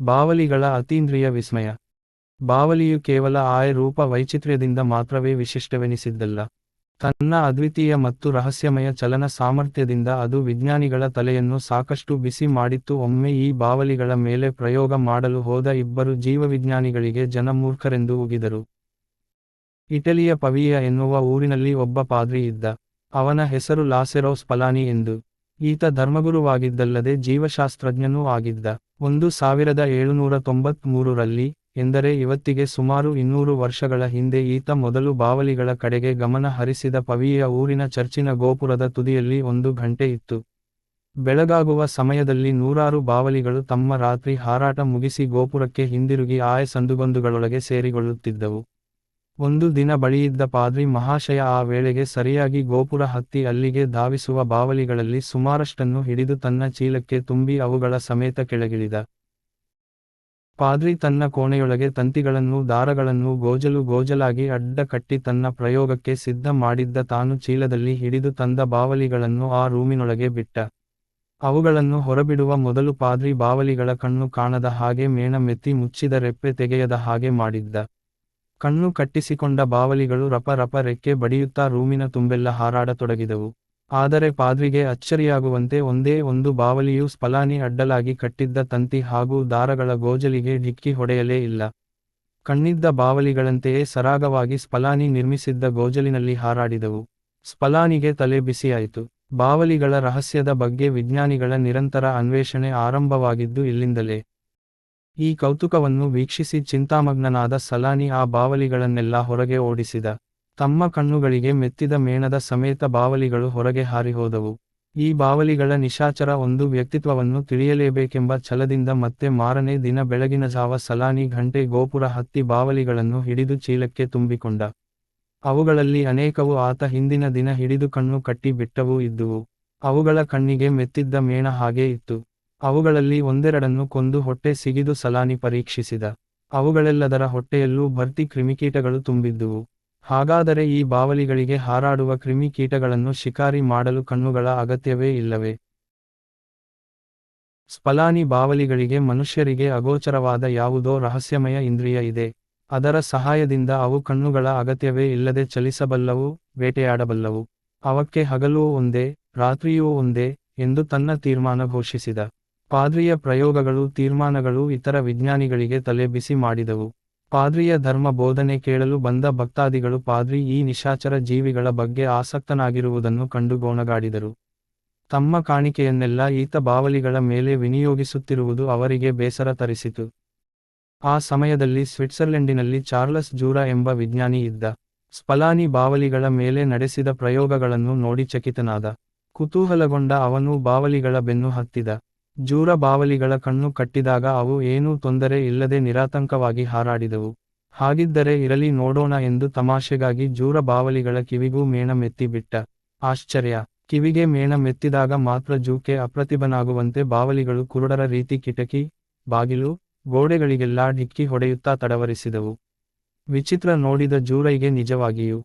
ಬಾವಲಿಗಳ ಅತೀಂದ್ರಿಯ ವಿಸ್ಮಯ. ಬಾವಲಿಯು ಕೇವಲ ಆಯ ರೂಪ ವೈಚಿತ್ರ್ಯದಿಂದ ಮಾತ್ರವೇ ವಿಶಿಷ್ಟವೆನಿಸಿದ್ದಲ್ಲ. ತನ್ನ ಅದ್ವಿತೀಯ ಮತ್ತು ರಹಸ್ಯಮಯ ಚಲನ ಸಾಮರ್ಥ್ಯದಿಂದ ಅದು ವಿಜ್ಞಾನಿಗಳ ತಲೆಯನ್ನು ಸಾಕಷ್ಟು ಬಿಸಿ ಮಾಡಿತ್ತು. ಒಮ್ಮೆ ಈ ಬಾವಲಿಗಳ ಮೇಲೆ ಪ್ರಯೋಗ ಮಾಡಲು ಹೋದ ಇಬ್ಬರು ಜೀವವಿಜ್ಞಾನಿಗಳಿಗೆ ಜನ ಮೂರ್ಖರೆಂದು ಉಗಿದರು. ಇಟಲಿಯ ಪವಿಯ ಎನ್ನುವ ಊರಿನಲ್ಲಿ ಒಬ್ಬ ಪಾದ್ರಿ ಇದ್ದ. ಅವನ ಹೆಸರು ಲಾಸೆರೋಸ್ ಪಲಾನಿ ಎಂದು. ಈತ ಧರ್ಮಗುರುವಾಗಿದ್ದಲ್ಲದೆ ಜೀವಶಾಸ್ತ್ರಜ್ಞನೂ ಆಗಿದ್ದ. ಒಂದು ಸಾವಿರದ ಏಳುನೂರ ತೊಂಬತ್ಮೂರರಲ್ಲಿ, ಎಂದರೆ ಇವತ್ತಿಗೆ ಸುಮಾರು ಇನ್ನೂರು ವರ್ಷಗಳ ಹಿಂದೆ ಈತ ಮೊದಲು ಬಾವಲಿಗಳ ಕಡೆಗೆ ಗಮನ ಹರಿಸಿದ ಪವಿಯ ಊರಿನ ಚರ್ಚಿನ ಗೋಪುರದ ತುದಿಯಲ್ಲಿ ಒಂದು ಘಂಟೆ ಇತ್ತು. ಬೆಳಗಾಗುವ ಸಮಯದಲ್ಲಿ ನೂರಾರು ಬಾವಲಿಗಳು ತಮ್ಮ ರಾತ್ರಿ ಹಾರಾಟ ಮುಗಿಸಿ ಗೋಪುರಕ್ಕೆ ಹಿಂದಿರುಗಿ ಆಯ ಸಂದುಗೊಂದುಗಳೊಳಗೆ ಸೇರಿಕೊಳ್ಳುತ್ತಿದ್ದವು ಒಂದು ದಿನ ಬಳಿಯಿದ್ದ ಪಾದ್ರಿ ಮಹಾಶಯ ಆ ವೇಳೆಗೆ ಸರಿಯಾಗಿ ಗೋಪುರ ಹತ್ತಿ ಅಲ್ಲಿಗೆ ಧಾವಿಸುವ ಬಾವಲಿಗಳಲ್ಲಿ ಸುಮಾರಷ್ಟನ್ನು ಹಿಡಿದು ತನ್ನ ಚೀಲಕ್ಕೆ ತುಂಬಿ ಅವುಗಳ ಸಮೇತ ಕೆಳಗಿಳಿದ. ಪಾದ್ರಿ ತನ್ನ ಕೋಣೆಯೊಳಗೆ ತಂತಿಗಳನ್ನೂ ದಾರಗಳನ್ನೂ ಗೋಜಲು ಗೋಜಲಾಗಿ ಅಡ್ಡ ಕಟ್ಟಿ ತನ್ನ ಪ್ರಯೋಗಕ್ಕೆ ಸಿದ್ಧ ಮಾಡಿದ್ದ ತಾನು ಚೀಲದಲ್ಲಿ ಹಿಡಿದು ತಂದ ಬಾವಲಿಗಳನ್ನು ಆ ರೂಮಿನೊಳಗೆ ಬಿಟ್ಟ. ಅವುಗಳನ್ನು ಹೊರಬಿಡುವ ಮೊದಲು ಪಾದ್ರಿ ಬಾವಲಿಗಳ ಕಣ್ಣು ಕಾಣದ ಹಾಗೆ ಮೇಣ ಮೆತ್ತಿ ಮುಚ್ಚಿದ ರೆಪ್ಪೆ ತೆಗೆಯದ ಹಾಗೆ ಮಾಡಿದ್ದ. ಕಣ್ಣು ಕಟ್ಟಿಸಿಕೊಂಡ ಬಾವಲಿಗಳು ರಪ ರಪ ರೆಕ್ಕೆ ಬಡಿಯುತ್ತಾ ರೂಮಿನ ತುಂಬೆಲ್ಲ ಹಾರಾಡತೊಡಗಿದವು. ಆದರೆ ಪಾದ್ರಿಗೆ ಅಚ್ಚರಿಯಾಗುವಂತೆ ಒಂದೇ ಒಂದು ಬಾವಲಿಯು ಸ್ಪಲಾನಿ ಅಡ್ಡಲಾಗಿ ಕಟ್ಟಿದ್ದ ತಂತಿ ಹಾಗೂ ದಾರಗಳ ಗೋಜಲಿಗೆ ಢಿಕ್ಕಿ ಹೊಡೆಯಲೇ ಇಲ್ಲ. ಕಣ್ಣಿದ್ದ ಬಾವಲಿಗಳಂತೆಯೇ ಸರಾಗವಾಗಿ ಸ್ಪಲಾನಿ ನಿರ್ಮಿಸಿದ್ದ ಗೋಜಲಿನಲ್ಲಿ ಹಾರಾಡಿದವು. ಸ್ಪಲಾನಿಗೆ ತಲೆ ಬಿಸಿಯಾಯಿತು. ಬಾವಲಿಗಳ ರಹಸ್ಯದ ಬಗ್ಗೆ ವಿಜ್ಞಾನಿಗಳ ನಿರಂತರ ಅನ್ವೇಷಣೆ ಆರಂಭವಾಗಿದ್ದು ಇಲ್ಲಿಂದಲೇ. ಈ ಕೌತುಕವನ್ನು ವೀಕ್ಷಿಸಿ ಚಿಂತಾಮಗ್ನನಾದ ಸಲಾನಿ ಆ ಬಾವಲಿಗಳನ್ನೆಲ್ಲ ಹೊರಗೆ ಓಡಿಸಿದ. ತಮ್ಮ ಕಣ್ಣುಗಳಿಗೆ ಮೆತ್ತಿದ ಮೇಣದ ಸಮೇತ ಬಾವಲಿಗಳು ಹೊರಗೆ ಹಾರಿಹೋದವು. ಈ ಬಾವಲಿಗಳ ನಿಶಾಚರ ಒಂದು ವ್ಯಕ್ತಿತ್ವವನ್ನು ತಿಳಿಯಲೇಬೇಕೆಂಬ ಛಲದಿಂದ ಮತ್ತೆ ಮಾರನೇ ದಿನ ಬೆಳಗಿನ ಜಾವ ಸಲಾನಿ ಘಂಟೆ ಗೋಪುರ ಹತ್ತಿ ಬಾವಲಿಗಳನ್ನು ಹಿಡಿದು ಚೀಲಕ್ಕೆ ತುಂಬಿಕೊಂಡ. ಅವುಗಳಲ್ಲಿ ಅನೇಕವು ಆತ ಹಿಂದಿನ ದಿನ ಹಿಡಿದು ಕಣ್ಣು ಕಟ್ಟಿ ಬಿಟ್ಟವೂ ಇದ್ದುವು. ಅವುಗಳ ಕಣ್ಣಿಗೆ ಮೆತ್ತಿದ್ದ ಮೇಣ ಹಾಗೇ ಇತ್ತು. ಅವುಗಳಲ್ಲಿ ಒಂದೆರಡನ್ನು ಕೊಂದು ಹೊಟ್ಟೆ ಸಿಗಿದು ಸಲಾನಿ ಪರೀಕ್ಷಿಸಿದ. ಅವುಗಳೆಲ್ಲದರ ಹೊಟ್ಟೆಯಲ್ಲೂ ಭರ್ತಿ ಕ್ರಿಮಿಕೀಟಗಳು ತುಂಬಿದ್ದುವು. ಹಾಗಾದರೆ ಈ ಬಾವಲಿಗಳಿಗೆ ಹಾರಾಡುವ ಕ್ರಿಮಿಕೀಟಗಳನ್ನು ಶಿಕಾರಿ ಮಾಡಲು ಕಣ್ಣುಗಳ ಅಗತ್ಯವೇ ಇಲ್ಲವೇ? ಸ್ಪಲಾನಿ ಬಾವಲಿಗಳಿಗೆ ಮನುಷ್ಯರಿಗೆ ಅಗೋಚರವಾದ ಯಾವುದೋ ರಹಸ್ಯಮಯ ಇಂದ್ರಿಯ ಇದೆ. ಅದರ ಸಹಾಯದಿಂದ ಅವು ಕಣ್ಣುಗಳ ಅಗತ್ಯವೇ ಇಲ್ಲದೆ ಚಲಿಸಬಲ್ಲವು, ಬೇಟೆಯಾಡಬಲ್ಲವು. ಅವಕ್ಕೆ ಹಗಲೂ ಒಂದೇ, ರಾತ್ರಿಯೂ ಒಂದೇ ಎಂದು ತನ್ನ ತೀರ್ಮಾನ ಘೋಷಿಸಿದ. ಪಾದ್ರಿಯ ಪ್ರಯೋಗಗಳು, ತೀರ್ಮಾನಗಳು ಇತರ ವಿಜ್ಞಾನಿಗಳಿಗೆ ತಲೆ ಬಿಸಿ ಮಾಡಿದವು. ಪಾದ್ರಿಯ ಧರ್ಮ ಬೋಧನೆ ಕೇಳಲು ಬಂದ ಭಕ್ತಾದಿಗಳು ಪಾದ್ರಿ ಈ ನಿಶಾಚರ ಜೀವಿಗಳ ಬಗ್ಗೆ ಆಸಕ್ತನಾಗಿರುವುದನ್ನು ಕಂಡು ಗೋಣಗಾಡಿದರು. ತಮ್ಮ ಕಾಣಿಕೆಯನ್ನೆಲ್ಲ ಈತ ಬಾವಲಿಗಳ ಮೇಲೆ ವಿನಿಯೋಗಿಸುತ್ತಿರುವುದು ಅವರಿಗೆ ಬೇಸರ ತರಿಸಿತು. ಆ ಸಮಯದಲ್ಲಿ ಸ್ವಿಟ್ಜರ್ಲೆಂಡಿನಲ್ಲಿ ಚಾರ್ಲಸ್ ಜೂರಾ ಎಂಬ ವಿಜ್ಞಾನಿ ಇದ್ದ. ಸ್ಪಲಾನಿ ಬಾವಲಿಗಳ ಮೇಲೆ ನಡೆಸಿದ ಪ್ರಯೋಗಗಳನ್ನು ನೋಡಿ ಚಕಿತನಾದ. ಕುತೂಹಲಗೊಂಡ ಅವನು ಬಾವಲಿಗಳ ಬೆನ್ನು ಹತ್ತಿದ. ಜೂರ ಬಾವಲಿಗಳ ಕಣ್ಣು ಕಟ್ಟಿದಾಗ ಅವು ಏನೂ ತೊಂದರೆ ಇಲ್ಲದೆ ನಿರಾತಂಕವಾಗಿ ಹಾರಾಡಿದವು. ಹಾಗಿದ್ದರೆ ಇರಲಿ ನೋಡೋಣ ಎಂದು ತಮಾಷೆಗಾಗಿ ಜೂರ ಬಾವಲಿಗಳ ಕಿವಿಗೂ ಮೇಣ ಮೆತ್ತಿಬಿಟ್ಟ ಆಶ್ಚರ್ಯ. ಕಿವಿಗೆ ಮೇಣ ಮೆತ್ತಿದಾಗ ಮಾತ್ರ ಜೂಕೆ ಅಪ್ರತಿಭನಾಗುವಂತೆ ಬಾವಲಿಗಳು ಕುರುಡರ ರೀತಿ ಕಿಟಕಿ, ಬಾಗಿಲು, ಗೋಡೆಗಳಿಗೆಲ್ಲಾ ಢಿಕ್ಕಿ ಹೊಡೆಯುತ್ತಾ ತಡವರಿಸಿದವು. ವಿಚಿತ್ರ ನೋಡಿದ ಜೂರೈಗೆ ನಿಜವಾಗಿಯೂ